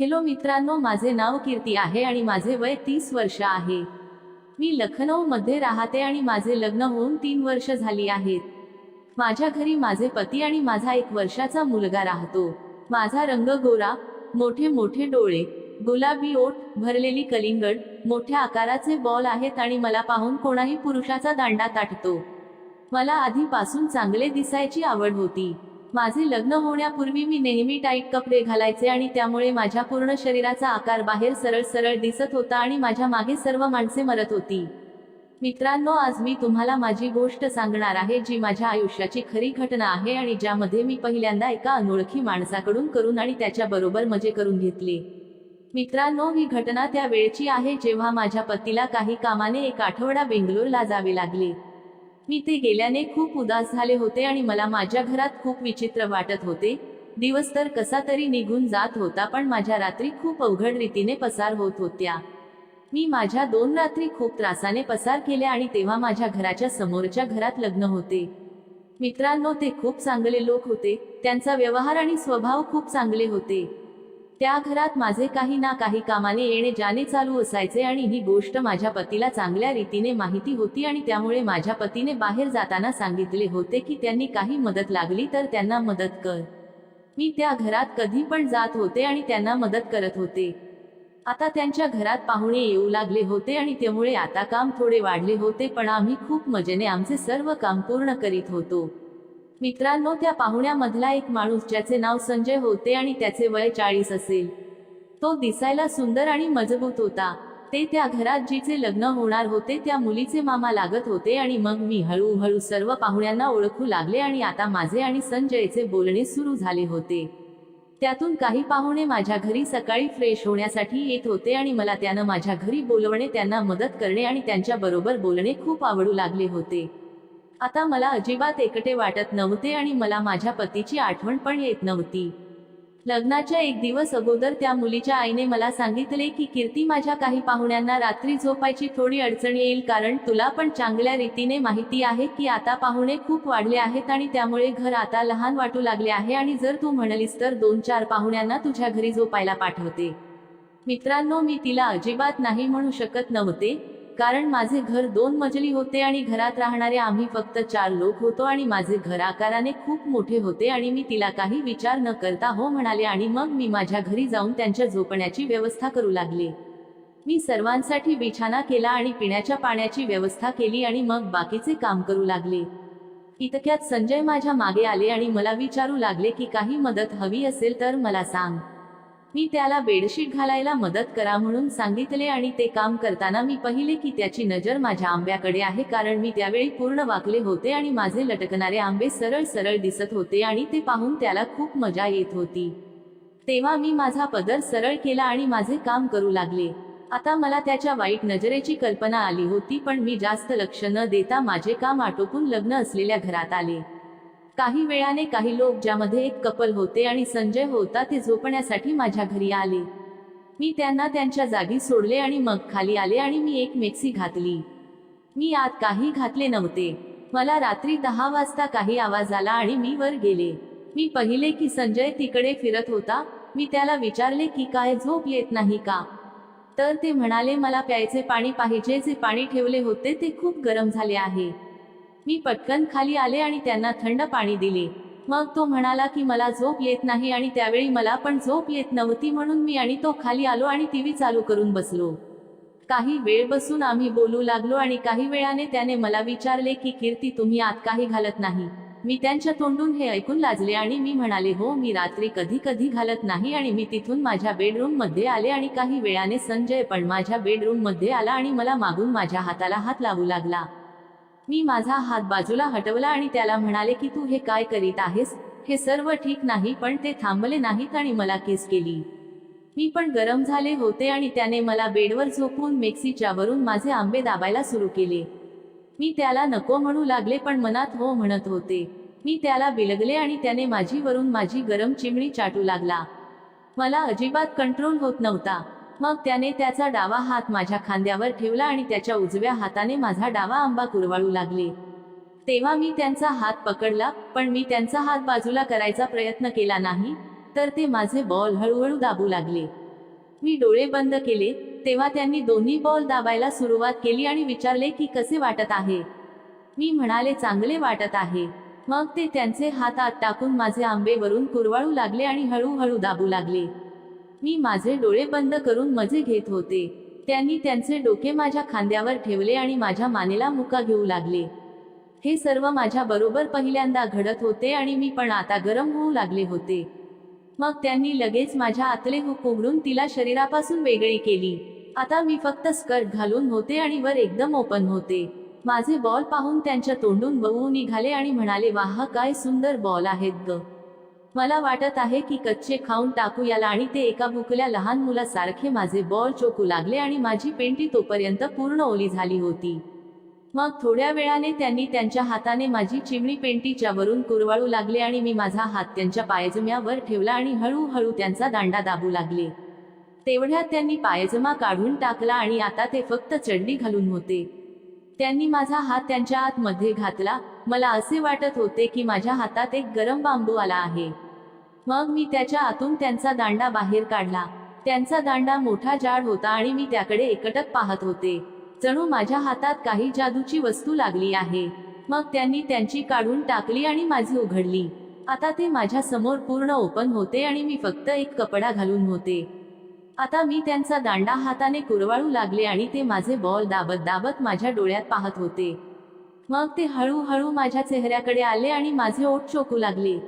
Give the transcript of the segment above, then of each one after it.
Hello मित्रांनो माझे नाव कीर्ती आहे आणि माझे वय तीस वर्ष आहे. मी लखनौ मध्ये राहते आणि माझे लग्न होऊन तीन वर्ष झाली आहेत. माझ्या घरी माझे पती आणि माझा एक वर्षाचा मुलगा राहतो. माझा रंग गोरा मोठे मोठे डोळे गुलाबी ओठ भरलेली कलिंगड मोठ्या आकाराचे बॉल आहेत आणि मला पाहून कोणाही पुरुषाचा दांडा ताटतो. मला आधीपासून चांगले दिसायची आवड होती. माझे लग्न होण्यापूर्वी मी नेहमी टाईट कपडे घालायचे आणि त्यामुळे माझ्या पूर्ण शरीराचा आकार बाहेर सरळ सरळ दिसत होता आणि माझ्या मागे सर्व माणसे मरत होती. मित्रांनो आज मी तुम्हाला माझी गोष्ट सांगणार आहे जी माझ्या आयुष्याची खरी घटना आहे आणि ज्यामध्ये मी पहिल्यांदा एका अनोळखी माणसाकडून करून आणि त्याच्या बरोबर मजे करून घेतले. मित्रांनो ही घटना त्या वेळची आहे जेव्हा माझ्या पतीला काही कामाने एक आठवडा बेंगलोरला जावे लागले. मी ते गेल्याने खूप उदास झाले होते आणि मला माझ्या घरात खूप विचित्र वाटत होते. दिवस तर कसा तरी निघून जात होता पण माझ्या रात्री खूप अवघड रीतीने पसार होत होत्या. मी माझ्या दोन रात्री खूप त्रासाने पसार केल्या आणि तेव्हा माझ्या घराच्या समोरच्या घरात लग्न होते. मित्रांनो ते खूप चांगले लोक होते. त्यांचा व्यवहार आणि स्वभाव खूप चांगले होते. त्या घरात माझे काही ना काही कामाने येणे जाणे चालू असायचे आणि ही गोष्ट माझ्या पतीला चांगल्या रीतीने माहिती होती आणि त्यामुळे माझ्या पतीने बाहेर जाताना सांगितले होते की त्यांनी काही मदत लागली तर त्यांना मदत कर. मी त्या घरात कधी पण जात होते आणि त्यांना मदत करत होते. आता त्यांच्या घरात पाहुणे येऊ लागले होते आणि त्यामुळे आता काम थोडे वाढले होते पण आम्ही खूप मजेने आमचे सर्व काम पूर्ण करीत होतो. मित्रांनो त्या पाहुण्यामधला एक माणूस ज्याचे नाव संजय होते आणि त्याचे वय चाळीस असेल. तो दिसायला सुंदर आणि मजबूत होता. ते त्या घरात जिचे लग्न होणार होते त्या मुलीचे मामा लागत होते आणि मग मी हळूहळू सर्व पाहुण्यांना ओळखू लागले आणि आता माझे आणि संजयचे बोलणे सुरू झाले होते. त्यातून काही पाहुणे माझ्या घरी सकाळी फ्रेश होण्यासाठी येत होते आणि मला त्यानं माझ्या घरी बोलवणे त्यांना मदत करणे आणि त्यांच्याबरोबर बोलणे खूप आवडू लागले होते. आता मला अजिबात एकटे वाटत नव्हते आणि मला माझ्या पतीची आठवण पण येत नव्हती. लग्नाच्या एक दिवस अगोदर त्या मुलीच्या आईने मला सांगितले की कीर्ती माझ्या काही पाहुण्यांना रात्री झोपायची थोडी अडचण येईल कारण तुला पण चांगल्या रीतीने माहिती आहे की आता पाहुणे खूप वाढले आहेत आणि त्यामुळे घर आता लहान वाटू लागले आहे आणि जर तू म्हणलीस तर दोन चार पाहुण्यांना तुझ्या घरी झोपायला पाठवते. मित्रांनो मी तिला अजिबात नाही म्हणू शकत नव्हते कारण माझे घर दोन मजली होते आणि घरात राहणारे आम्ही फक्त चार लोक होतो आणि माझे घर आकाराने खूप मोठे होते आणि मी तिला काही विचार न करता हो म्हणाले आणि मग मी माझ्या घरी जाऊन त्यांच्या झोपण्याची व्यवस्था करू लागले. मी सर्वांसाठी बिछाना केला आणि पिण्याच्या पाण्याची व्यवस्था केली आणि मग बाकीचे काम करू लागले. इतक्यात संजय माझ्या मागे आले आणि मला विचारू लागले की काही मदत हवी असेल तर मला सांग. मी त्याला बेडशीट घालायला मदत करा म्हणून सांगितले आणि ते काम करताना मी पाहिले की त्याची नजर माझ्या आंब्याकडे आहे कारण मी त्यावेळी पूर्ण वाकले होते आणि माझे लटकणारे आंबे सरळ सरळ दिसत होते आणि ते पाहून त्याला खूप मजा येत होती. तेव्हा मी माझा पदर सरळ केला आणि माझे काम करू लागले. आता मला त्याच्या वाईट नजरेची कल्पना आली होती पण मी जास्त लक्ष न देता माझे काम आटोपून लग्न असलेल्या घरात आले. काही वेळाने काही लोक ज्यामध्ये एक कपल होते आणि संजय होता ते झोपण्यासाठी माझ्या घरी आले. मी त्यांना त्यांच्या जागी सोडले आणि मग खाली आले आणि मी एक मेक्सी घातली. मी आत काही घातले नव्हते. मला रात्री दहा वाजता काही आवाज आला आणि मी वर गेले. मी पहिले की संजय तिकडे फिरत होता. मी त्याला विचारले की काय झोप येत नाही का? तर ते म्हणाले मला प्यायचे पाणी पाहिजे. जे पाणी ठेवले होते ते खूप गरम झाले आहे. मी पटकन खाली आले आणि त्यांना थंड पाणी दिले. मग तो म्हणाला की मला झोप येत नाही आणि त्यावेळी मला पण झोप येत नव्हती म्हणून मी आणि तो खाली आलो आणि टीव्ही चालू करून बसलो. काही वेळ बसून आम्ही बोलू लागलो आणि काही वेळाने त्याने मला विचारले की कीर्ती तुम्ही आत काही घालत नाही. मी त्यांच्या तोंडून हे ऐकून लाजले आणि मी म्हणाले हो मी रात्री कधी कधी घालत नाही आणि मी तिथून माझ्या बेडरूममध्ये आले आणि काही वेळाने संजय पण माझ्या बेडरूममध्ये आला आणि मला मागून माझ्या हाताला हात लावू लागला. मी माझा हात बाजूला हटवला आणि त्याला म्हणाले की तू हे काय करीत आहेस? हे सर्व ठीक नाही पण ते थांबले नाहीत आणि मला केस केली. मी पण गरम झाले होते आणि त्याने मला बेडवर झोपून मेक्सीच्या वरून माझे आंबे दाबायला सुरू केले. मी त्याला नको म्हणू लागले पण मनात हो म्हणत होते. मी त्याला बिलगले आणि त्याने माझी वरून माझी गरम चिमणी चाटू लागला. मला अजिबात कंट्रोल होत नव्हता. मग त्याने त्याचा डावा हात माझ्या खांद्यावर ठेवला आणि त्याच्या उजव्या हाताने माझा डावा आंबा कुरवाळू लागले. तेव्हा मी त्यांचा हात पकडला पण मी त्यांचा हात बाजूला करायचा प्रयत्न केला नाही तर ते माझे बॉल हळूहळू दाबू लागले. मी डोळे बंद केले तेव्हा त्यांनी दोन्ही बॉल दाबायला सुरुवात केली आणि विचारले की कसे वाटत आहे? मी म्हणाले चांगले वाटत आहे. मग ते त्यांचे हात आत टाकून माझे आंबेवरून कुरवाळू लागले आणि हळूहळू दाबू लागले. मी माझे डोळे बंद करून मजे घेत होते. त्यांनी त्यांचे डोके माझ्या खांद्यावर ठेवले आणि माझ्या मानेला मुका घेऊ लागले. हे सर्व माझ्या बरोबर पहिल्यांदा घडत होते आणि मी पण आता गरम होऊ लागले होते. मग त्यांनी लगेच माझ्या आतले हुक उघडून तिला शरीरापासून वेगळी केली. आता मी फक्त स्कर्ट घालून होते आणि वर एकदम ओपन होते. माझे बॉल पाहून त्यांच्या तोंडून बहू निघाले आणि म्हणाले वाह काय सुंदर बॉल आहेत ग. मला वाटत आहे की कच्चे खाऊन टाकू याला आणि ते एका भुकल्या लहान मुलासारखे माझे बॉल चोकू लागले आणि माझी पेंटी तोपर्यंत पूर्ण ओली झाली होती. मग थोड्या वेळाने त्यांनी त्यांच्या हाताने माझी चिमणी पेंटीच्या वरून कुरवाळू लागले आणि मी माझा हात त्यांच्या पायजम्यावर ठेवला आणि हळूहळू त्यांचा दांडा दाबू लागले. तेवढ्यात त्यांनी पायजमा काढून टाकला आणि आता ते फक्त चड्डी घालून होते. त्यांनी माझा हात त्यांच्या आतमध्ये घातला मला असे वाटत होते की माझ्या हातात एक गरम बांबू आला आहे. मग मी त्याच्या आतून त्यांचा दांडा बाहेर काढला. त्यांचा दांडा मोठा जाड होता आणि मी त्याकडे एकटक पाहत होते. जणू माझ्या हातात काही जादूची वस्तू लागली आहे. मग त्यांनी त्यांची काढून टाकली आणि माझी उघडली. आता ते माझ्यासमोर पूर्ण ओपन होते आणि मी फक्त एक कपडा घालून होते. आता मी त्यांचा दांडा हाताने कुरवाळू लागले आणि ते माझे बॉल दाबत दाबत माझ्या डोळ्यात पाहत होते. मग ते हळूहळू माझ्या चेहऱ्याकडे आले आणि माझे ओठ चोकू लागले.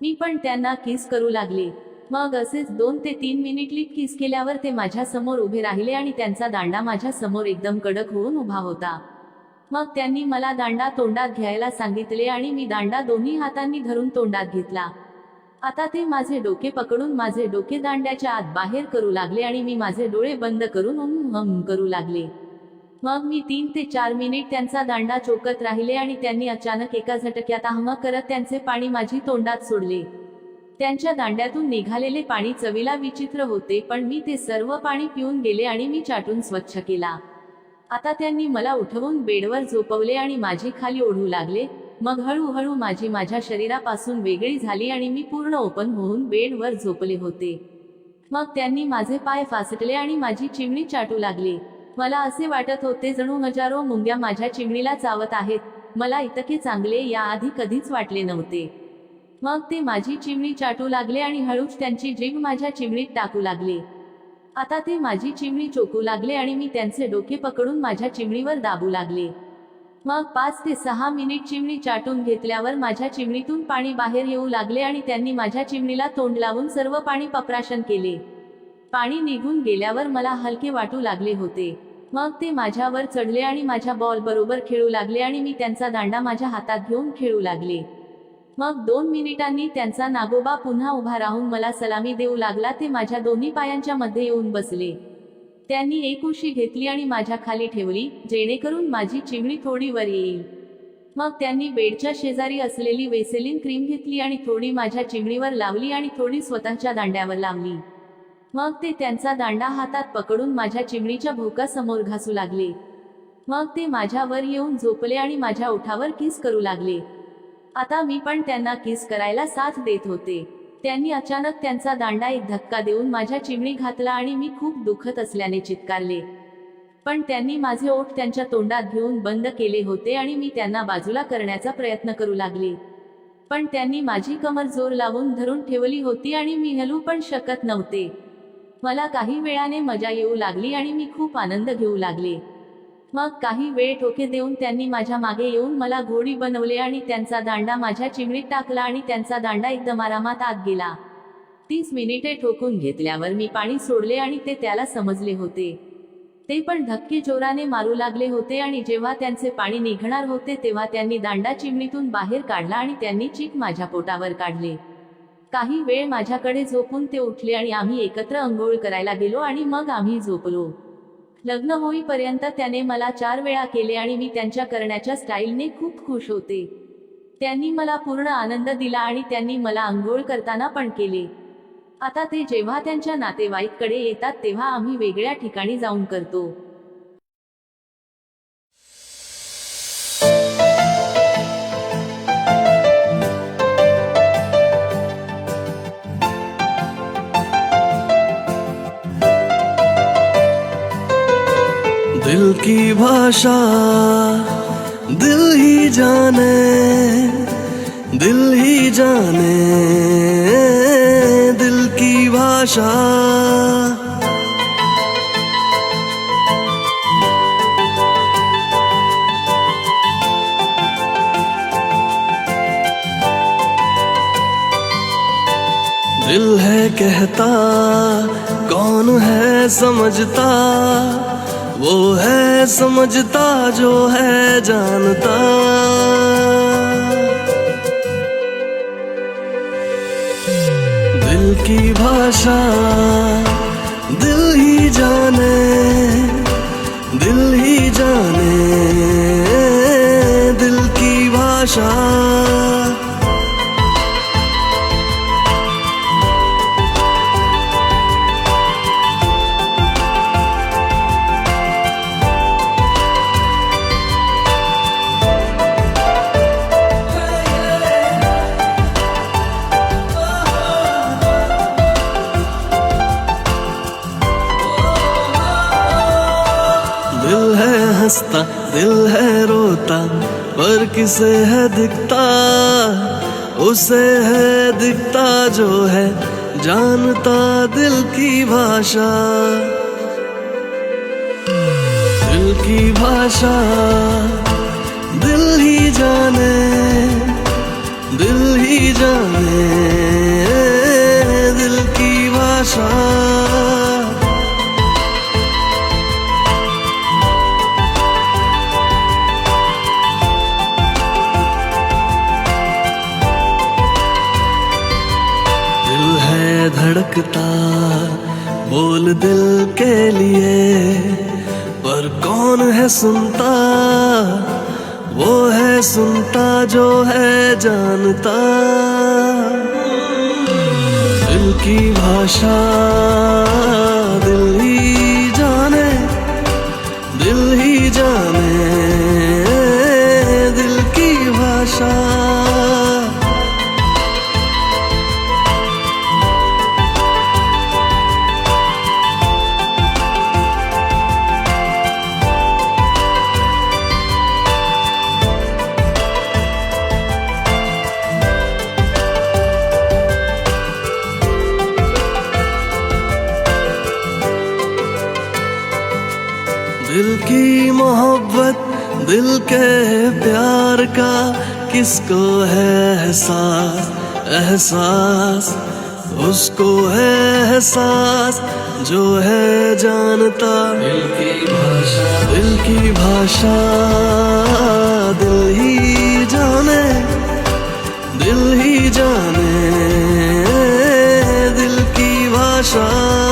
मी पण त्यांना किस करू लागले. मग असेच दोन ते तीन मिनिट लिट किस केल्यावर ते माझ्यासमोर उभे राहिले आणि त्यांचा दांडा माझ्यासमोर एकदम कडक होऊन उभा होता. मग त्यांनी मला दांडा तोंडात घ्यायला सांगितले आणि मी दांडा दोन्ही हातांनी धरून तोंडात घेतला. आता ते माझे डोके पकडून माझे डोके दांड्याच्या आत बाहेर करू लागले आणि मी माझे डोळे बंद करून उम हम करू लागले. मग मी तीन ते चार मिनिट त्यांचा दांडा चोकत राहिले आणि त्यांनी अचानक एका झटक्यात आहमा करत त्यांचे पाणी माझी तोंडात सोडले. त्यांच्या दांड्यातून निघालेले पाणी चवीला विचित्र होते पण मी ते सर्व पाणी पिऊन गेले आणि मी चाटून स्वच्छ केला. आता त्यांनी मला उठवून बेडवर झोपवले आणि माझी खाली ओढू लागले. मग हळूहळू माझी माझ्या शरीरापासून वेगळी झाली आणि मी पूर्ण ओपन होऊन बेडवर झोपले होते. मग त्यांनी माझे पाय फासटले आणि माझी चिमणी चाटू लागली. मला असे वाटत होते जणू हजारो मुंग्या माझ्या चिमणीला चावत आहेत. मला इतके चांगले याआधी कधीच वाटले नव्हते. मग ते माझी चिमणी चाटू लागले आणि हळूच त्यांची जीभ माझ्या चिमणीत टाकू लागले. आता ते माझी चिमणी चोकू लागले आणि मी त्यांचे डोके पकडून माझ्या चिमणीवर दाबू लागले. मग पाच ते सहा मिनिट चिमणी चाटून घेतल्यावर माझ्या चिमणीतून पाणी बाहेर येऊ लागले आणि त्यांनी माझ्या चिमणीला तोंड लावून सर्व पाणी पप्राशन केले. पाणी निघून गेल्यावर मला हलके वाटू लागले होते. मग ते माझ्यावर चढले आणि माझ्या बॉल बरोबर खेळू लागले आणि मी त्यांचा दांडा माझ्या हातात घेऊन खेळू लागले. मग दोन मिनिटांनी त्यांचा नागोबा पुन्हा उभा राहून मला सलामी देऊ लागला ते माझ्या दोन्ही पायांच्या मध्ये येऊन बसले. त्यांनी एक उशी घेतली आणि माझ्या खाली ठेवली जेणेकरून माझी चिमणी थोडी वर येईल. मग त्यांनी बेडच्या शेजारी असलेली वेसेलिन क्रीम घेतली आणि थोडी माझ्या चिमणीवर लावली आणि थोडी स्वतःच्या दांड्यावर लावली. मग ते त्यांचा दांडा हातात पकडून माझ्या चिमणीच्या भोकासमोर घासू लागले. मग ते माझ्यावर येऊन झोपले आणि माझ्या ओठावर किस करू लागले. आता मी पण त्यांना किस करायला साथ देत होते. त्यांनी अचानक त्यांचा दांडा एक धक्का देऊन माझ्या चिमणी घातला आणि मी खूप दुखत असल्याने चित्कारले. पण त्यांनी माझे ओठ त्यांच्या तोंडात घेऊन बंद केले होते आणि मी त्यांना बाजूला करण्याचा प्रयत्न करू लागले. पण त्यांनी माझी कमर जोर लावून धरून ठेवली होती आणि मी हलू पण शकत नव्हते. मला काही वेळाने मजा येऊ लागली आणि मी खूप आनंद घेऊ लागले. मग काही वेळ ठोके देऊन त्यांनी माझ्या मागे येऊन मला घोडी बनवले आणि त्यांचा दांडा माझ्या चिमणीत टाकला आणि त्यांचा दांडा एकदम आरामात आत गेला. तीस मिनिटे ठोकून घेतल्यावर मी पाणी सोडले आणि ते त्याला समजले होते. ते पण धक्के जोराने मारू लागले होते आणि जेव्हा त्यांचे पाणी निघणार होते तेव्हा त्यांनी दांडा चिमणीतून बाहेर काढला आणि त्यांनी चीक माझ्या पोटावर काढले. काही वेळ माझ्याकडे झोपून ते उठले आणि आम्ही एकत्र अंघोळ करायला गेलो आणि मग आम्ही झोपलो. लग्न होईपर्यंत त्याने मला चार वेळा केले आणि मी त्यांच्या करण्याच्या स्टाईलने खूप खुश होते. त्यांनी मला पूर्ण आनंद दिला आणि त्यांनी मला आंघोळ करताना पण केले. आता ते जेव्हा त्यांच्या नातेवाईककडे येतात तेव्हा आम्ही वेगळ्या ठिकाणी जाऊन करतो. भाषा, दिल ही जाने, दिल ही जाने दिल की भाषा। दिल है कहता, कौन है समझता? वो है समझता जो है जानता। दिल की भाषा दिल ही जाने हंसता दिल है रोता, पर किसे है दिखता? उसे है दिखता जो है, जानता दिल की भाषा। दिल की भाषा, दिल ही जाने, दिल ही जाने, दिल की भाषा। कौन है सुनता? वो है सुनता जो है जानता। दिल की भाषा दिल ही जाने दिल ही जाने। के प्यार का किसको है एहसास? एहसास? उसको है एहसास जो है जानता। दिल की भाषा। दिल की भाषा दिल ही जाने। दिल ही जाने। दिल की भाषा।